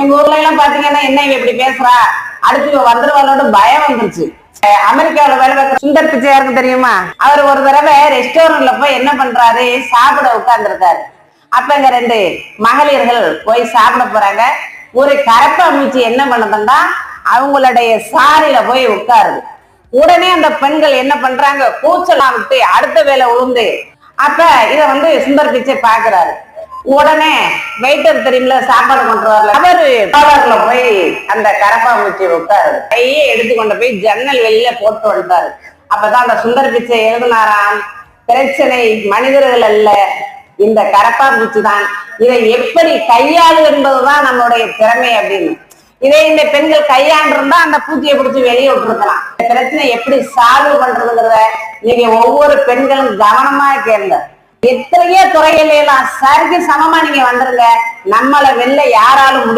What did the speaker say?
எங்க ஊர்ல எல்லாம் பாத்தீங்கன்னா என்ன இவ இப்படி பேசுறா? அடுத்து இவ வந்துருவாளோட பயம் வந்துருச்சு. அமெரிக்காவில வேலை பார்க்குற சுந்தர் பிச்சையாருக்கு தெரியுமா? அவர் ஒரு தடவை ரெஸ்டாரண்ட்ல போய் என்ன பண்றாரு? சாப்பிட உட்கார்ந்துருக்காரு. அப்ப இங்க ரெண்டு மகளிர்கள் போய் சாப்பிட போறாங்க. ஒரு கரப்பா மூச்சி என்ன பண்ணுதுன்னா அவங்களுடைய சாரில போய் உட்காருது. உடனே அந்த பெண்கள் என்ன பண்றாங்க? கூச்சலாம் விட்டு அடுத்த வேலை உளுந்து அப்ப இத வந்து சுந்தர் பிச்சை பாக்குறாரு உடனே வெயிட்டர் தெரியுமில சாப்பாடு கொண்டு வரல அவரு டாலர்ல போய் அந்த கரப்பாம்பூச்சி உட்காரு. கையே எடுத்து கொண்டு போய் ஜன்னல் வெளியில போட்டு வந்துட்டாரு அப்பதான் அந்த சுந்தர் பிச்சை எழுதினாராம். பிரச்சனை மனிதர்கள் அல்ல. இந்த கரப்பாம்பூச்சி தான். இதை எப்படி கையாளு என்பதுதான் நம்மளுடைய திறமை அப்படின்னு. இதே இந்த பெண்கள் கையாண்டிருந்தா அந்த பூச்சியை பிடிச்சி வெளியே விட்டுருக்கலாம். இந்த பிரச்சனை எப்படி சால்வ் பண்றதுங்கிறத நீங்க ஒவ்வொரு பெண்களும் கவனமா கேளுங்க. எத்தனையோ துறையில எல்லாம் சரிக்கு சமமா நீங்க வந்துருங்க. நம்மளை வெளில யாராலும்